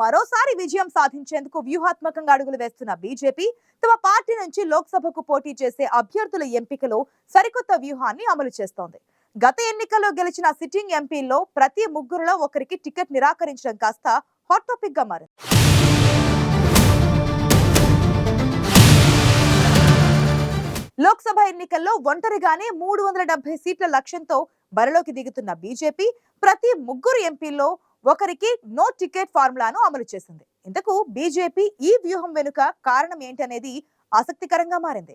మరోసారి విజయం సాధించేందుకు వ్యూహాత్మకంగా అడుగులు వేస్తున్న బీజేపీ తమ పార్టీ నుంచి లోక్సభకు పోటీ చేసే అభ్యర్థుల ఎంపికలో సరికొత్త వ్యూహాన్ని అమలు చేస్తోంది. గత ఎన్నికల్లో గెలిచిన సిట్టింగ్ ఎంపీల్లో ప్రతి ముగ్గురులో ఒకరికి టికెట్ నిరాకరించడం కాస్త హాట్ టాపిక్గా మారింది. లోక్సభ ఎన్నికల్లో ఒంటరిగానే మూడు వందల డెబ్బై సీట్ల లక్ష్యంతో బరిలోకి దిగుతున్న బీజేపీ ప్రతి ముగ్గురు ఎంపీల్లో ఒకరికి నో టికెట్ ఫార్ములాను అమలు చేసింది. ఇంతకు బీజేపీ ఈ వ్యూహం వెనుక కారణం ఏంటనేది ఆసక్తికరంగా మారింది.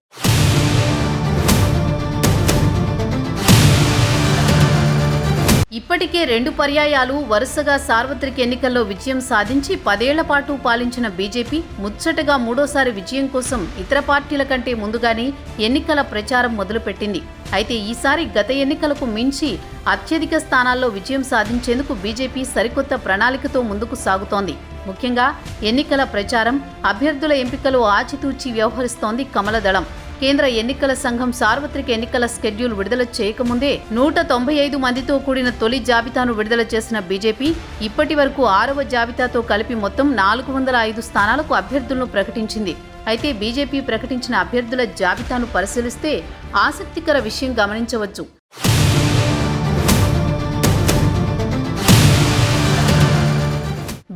ఇప్పటికే రెండు పర్యాయాలు వరుసగా సార్వత్రిక ఎన్నికల్లో విజయం సాధించి పదేళ్ళ పాటు పాలించిన బీజేపీ ముచ్చటగా మూడోసారి విజయం కోసం ఇతర పార్టీల కంటే ముందుగానే ఎన్నికల ప్రచారం మొదలుపెట్టింది. అయితే ఈసారి గత ఎన్నికలకు మించి అత్యధిక స్థానాల్లో విజయం సాధించేందుకు బీజేపీ సరికొత్త ప్రణాళికతో ముందుకు సాగుతోంది. ముఖ్యంగా ఎన్నికల ప్రచారం అభ్యర్థుల ఎంపికలో ఆచితూచి వ్యవహరిస్తోంది కమలదళం. కేంద్ర ఎన్నికల సంఘం సార్వత్రిక ఎన్నికల స్కెడ్యూల్ విడుదల చేయకముందే నూట తొంభై ఐదు మందితో కూడిన తొలి జాబితాను విడుదల చేసిన బీజేపీ ఇప్పటి వరకు ఆరవ జాబితాతో కలిపి మొత్తం నాలుగు వందల ఐదు స్థానాలకు అభ్యర్థులను ప్రకటించింది. అయితే బీజేపీ ప్రకటించిన అభ్యర్థుల జాబితాను పరిశీలిస్తే ఆసక్తికర విషయం గమనించవచ్చు.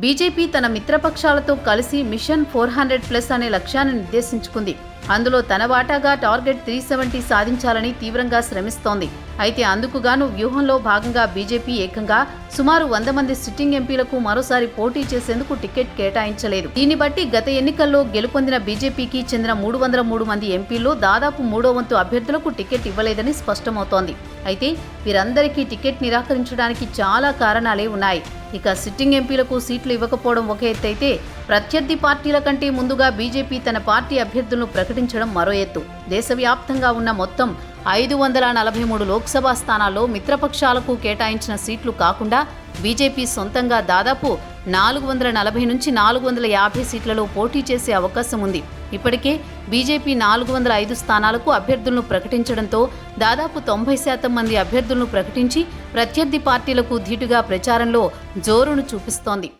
బీజేపీ తన మిత్రపక్షాలతో కలిసి మిషన్ ఫోర్ హండ్రెడ్ ప్లస్ అనే లక్ష్యాన్ని నిర్దేశించుకుంది. అందులో తన వాటాగా టార్గెట్ త్రీ సెవెంటీ సాధించాలని తీవ్రంగా శ్రమిస్తోంది. అయితే అందుకుగాను వ్యూహంలో భాగంగా బీజేపీ ఏకంగా సుమారు వంద మంది సిట్టింగ్ ఎంపీలకు మరోసారి పోటీ చేసేందుకు టికెట్ కేటాయించలేదు. దీన్ని బట్టి గత ఎన్నికల్లో గెలుపొందిన బీజేపీకి చెందిన మూడు వందల మూడు మంది ఎంపీల్లో దాదాపు మూడో వంతు అభ్యర్థులకు టికెట్ ఇవ్వలేదని స్పష్టమవుతోంది. అయితే వీరందరికీ టికెట్ నిరాకరించడానికి చాలా కారణాలే ఉన్నాయి. ఇక సిట్టింగ్ ఎంపీలకు సీట్లు ఇవ్వకపోవడం ఒక ఎత్తు అయితే ప్రత్యర్థి పార్టీల కంటే ముందుగా బీజేపీ తన పార్టీ అభ్యర్థులను ప్రకటించడం మరో ఎత్తు. దేశవ్యాప్తంగా ఉన్న మొత్తం ఐదు వందల నలభై మూడు లోక్సభ స్థానాల్లో మిత్రపక్షాలకు కేటాయించిన సీట్లు కాకుండా బీజేపీ సొంతంగా దాదాపు నాలుగు వందల నలభై నుంచి నాలుగు వందల యాభై సీట్లలో పోటీ చేసే అవకాశం ఉంది. ఇప్పటికే బీజేపీ నాలుగు వందల ఐదు స్థానాలకు అభ్యర్థులను ప్రకటించడంతో దాదాపు తొంభై శాతం మంది అభ్యర్థులను ప్రకటించి ప్రత్యర్థి పార్టీలకు ధీటుగా ప్రచారంలో జోరును చూపిస్తోంది.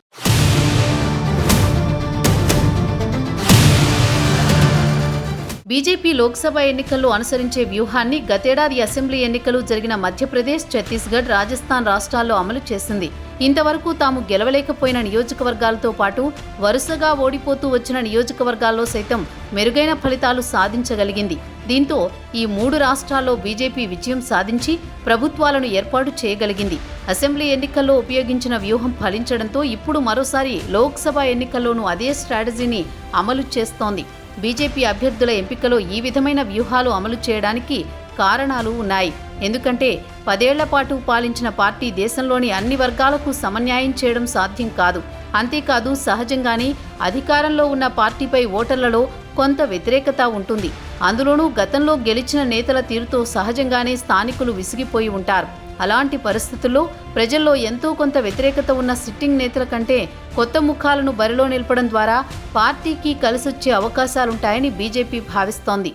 బీజేపీ లోక్సభ ఎన్నికల్లో అనుసరించే వ్యూహాన్ని గతేడాది అసెంబ్లీ ఎన్నికలు జరిగిన మధ్యప్రదేశ్ ఛత్తీస్గఢ్ రాజస్థాన్ రాష్ట్రాల్లో అమలు చేసింది. ఇంతవరకు తాము గెలవలేకపోయిన నియోజకవర్గాలతో పాటు వరుసగా ఓడిపోతూ వచ్చిన నియోజకవర్గాల్లో సైతం మెరుగైన ఫలితాలు సాధించగలిగింది. దీంతో ఈ మూడు రాష్ట్రాల్లో బీజేపీ విజయం సాధించి ప్రభుత్వాలను ఏర్పాటు చేయగలిగింది. అసెంబ్లీ ఎన్నికల్లో ఉపయోగించిన వ్యూహం ఫలించడంతో ఇప్పుడు మరోసారి లోక్సభ ఎన్నికల్లోనూ అదే స్ట్రాటజీని అమలు చేస్తోంది. బీజేపీ అభ్యర్థుల ఎంపికలో ఈ విధమైన వ్యూహాలు అమలు చేయడానికి కారణాలు ఉన్నాయి. ఎందుకంటే పదేళ్ళ పాటు పాలించిన పార్టీ దేశంలోని అన్ని వర్గాలకు సమన్యాయం చేయడం సాధ్యం కాదు. అంతేకాదు సహజంగానే అధికారంలో ఉన్న పార్టీపై ఓటర్లలో కొంత వ్యతిరేకత ఉంటుంది. అందులోనూ గతంలో గెలిచిన నేతల తీరుతో సహజంగానే స్థానికులు విసిగిపోయి ఉంటారు. అలాంటి పరిస్థితుల్లో ప్రజల్లో ఎంతో కొంత వ్యతిరేకత ఉన్న సిట్టింగ్ నేతల కంటే కొత్త ముఖాలను బరిలో నిలపడం ద్వారా పార్టీకి కలిసొచ్చే అవకాశాలుంటాయని బీజేపీ భావిస్తోంది.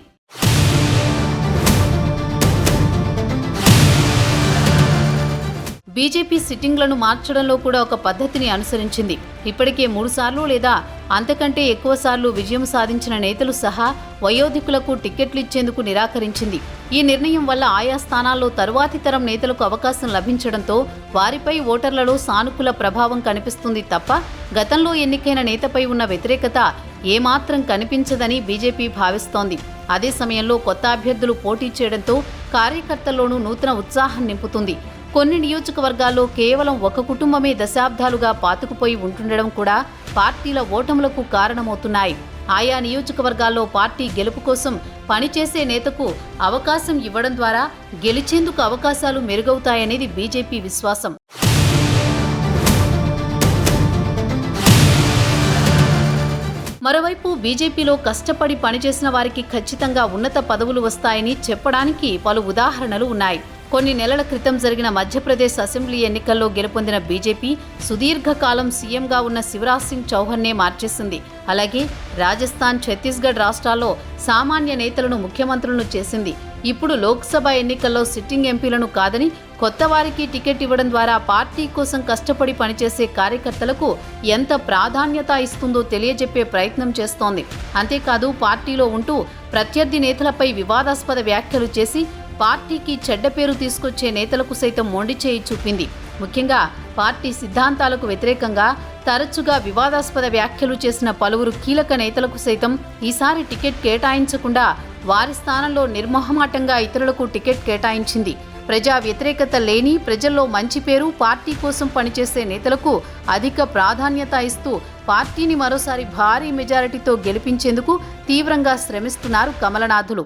బీజేపీ సిట్టింగ్లను మార్చడంలో కూడా ఒక పద్ధతిని అనుసరించింది. ఇప్పటికే మూడుసార్లు లేదా అంతకంటే ఎక్కువ సార్లు విజయం సాధించిన నేతలు సహా వయోధికులకు టిక్కెట్లు ఇచ్చేందుకు నిరాకరించింది. ఈ నిర్ణయం వల్ల ఆయా స్థానాల్లో తరువాతి తరం నేతలకు అవకాశం లభించడంతో వారిపై ఓటర్లలో సానుకూల ప్రభావం కనిపిస్తుంది తప్ప గతంలో ఎన్నికైన నేతపై ఉన్న వ్యతిరేకత ఏమాత్రం కనిపించదని బీజేపీ భావిస్తోంది. అదే సమయంలో కొత్త అభ్యర్థులు పోటీ చేయడంతో కార్యకర్తల్లోనూ నూతన ఉత్సాహం నింపుతుంది. కొన్ని నియోజకవర్గాల్లో కేవలం ఒక కుటుంబమే దశాబ్దాలుగా పాతుకుపోయి ఉంటుండడం కూడా పార్టీల ఓటములకు కారణమవుతున్నాయి. ఆయా నియోజకవర్గాల్లో పార్టీ గెలుపు కోసం పనిచేసే నేతకు అవకాశం ఇవ్వడం ద్వారా గెలిచేందుకు అవకాశాలు మెరుగవుతాయనేది బీజేపీ విశ్వాసం. మరోవైపు బీజేపీలో కష్టపడి పనిచేసిన వారికి ఖచ్చితంగా ఉన్నత పదవులు వస్తాయని చెప్పడానికి పలు ఉదాహరణలు ఉన్నాయి. కొన్ని నెలల క్రితం జరిగిన మధ్యప్రదేశ్ అసెంబ్లీ ఎన్నికల్లో గెలుపొందిన బీజేపీ సుదీర్ఘకాలం సీఎంగా ఉన్న శివరాజ్ సింగ్ చౌహాన్నే మార్చేసింది. అలాగే రాజస్థాన్ ఛత్తీస్గఢ్ రాష్ట్రాల్లో సామాన్య నేతలను ముఖ్యమంత్రులను చేసింది. ఇప్పుడు లోక్సభ ఎన్నికల్లో సిట్టింగ్ ఎంపీలను కాదని కొత్త వారికి టికెట్ ఇవ్వడం ద్వారా పార్టీ కోసం కష్టపడి పనిచేసే కార్యకర్తలకు ఎంత ప్రాధాన్యత ఇస్తుందో తెలియజెప్పే ప్రయత్నం చేస్తోంది. అంతేకాదు పార్టీలో ఉంటూ ప్రత్యర్థి నేతలపై వివాదాస్పద వ్యాఖ్యలు చేసి పార్టీకి చెడ్డ పేరు తీసుకొచ్చే నేతలకు సైతం మొండి చేయి చూపింది. ముఖ్యంగా పార్టీ సిద్ధాంతాలకు వ్యతిరేకంగా తరచుగా వివాదాస్పద వ్యాఖ్యలు చేసిన పలువురు కీలక నేతలకు సైతం ఈసారి టికెట్ కేటాయించకుండా వారి స్థానంలో నిర్మోహమాటంగా ఇతరులకు టికెట్ కేటాయించింది. ప్రజా వ్యతిరేకత లేని ప్రజల్లో మంచి పేరు పార్టీ కోసం పనిచేసే నేతలకు అధిక ప్రాధాన్యత ఇస్తూ పార్టీని మరోసారి భారీ మెజారిటీతో గెలిపించేందుకు తీవ్రంగా శ్రమిస్తున్నారు కమలనాథులు.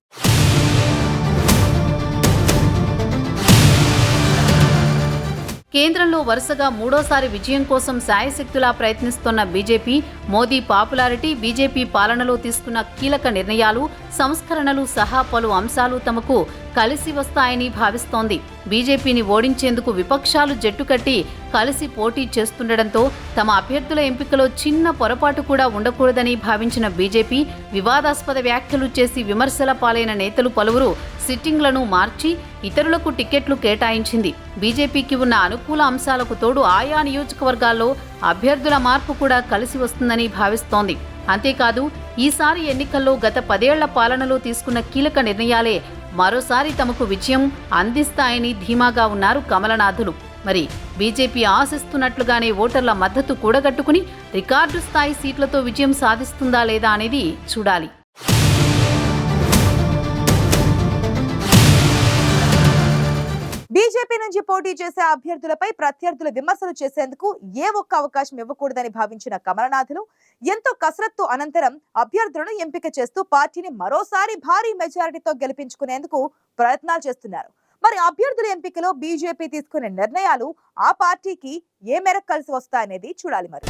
కేంద్రంలో వరుసగా మూడోసారి విజయం కోసం శాయశక్తులా ప్రయత్నిస్తున్న బీజేపీ మోదీ పాపులారిటీ బీజేపీ పాలనలో తీసుకున్న కీలక నిర్ణయాలు సంస్కరణలు సహా పలు అంశాలు తమకు కలిసి వస్తాయని భావిస్తోంది. బీజేపీని ఓడించేందుకు విపక్షాలు జట్టు కట్టి కలిసి పోటీ చేస్తుండటంతో తమ అభ్యర్థుల ఎంపికలో చిన్న పొరపాటు కూడా ఉండకూడదని భావించిన బీజేపీ వివాదాస్పద వ్యాఖ్యలు చేసి విమర్శల పాలైన నేతలు పలువురు సిట్టింగ్లను మార్చి ఇతరులకు టికెట్లు కేటాయించింది. బీజేపీకి ఉన్న అనుకూల అంశాలకు తోడు ఆయా నియోజకవర్గాల్లో అభ్యర్థుల మార్పు కూడా కలిసి వస్తుందని భావిస్తోంది. అంతేకాదు ఈసారి ఎన్నికల్లో గత పదేళ్ళ పాలనలో తీసుకున్న కీలక నిర్ణయాలే మరోసారి తమకు విజయం అందిస్తాయని ధీమాగా ఉన్నారు కమలనాథులు. మరి బీజేపీ ఆశిస్తున్నట్లుగానే ఓటర్ల మద్దతు కూడగట్టుకుని రికార్డు స్థాయి సీట్లతో విజయం సాధిస్తుందా లేదా అనేది చూడాలి. బీజేపీ నుంచి పోటీ చేసే అభ్యర్థులపై ప్రత్యర్థులు విమర్శలు చేసేందుకు ఏ ఒక్క అవకాశం ఇవ్వకూడదని భావించిన కమలనాథులు ఎంతో కసరత్తు అనంతరం అభ్యర్థులను ఎంపిక చేస్తూ పార్టీని మరోసారి భారీ మెజారిటీతో గెలిపించుకునేందుకు ప్రయత్నాలు చేస్తున్నారు. మరి అభ్యర్థుల ఎంపికలో బీజేపీ తీసుకునే నిర్ణయాలు ఆ పార్టీకి ఏ మేరకు కలిసి వస్తాయనేది చూడాలి మరి.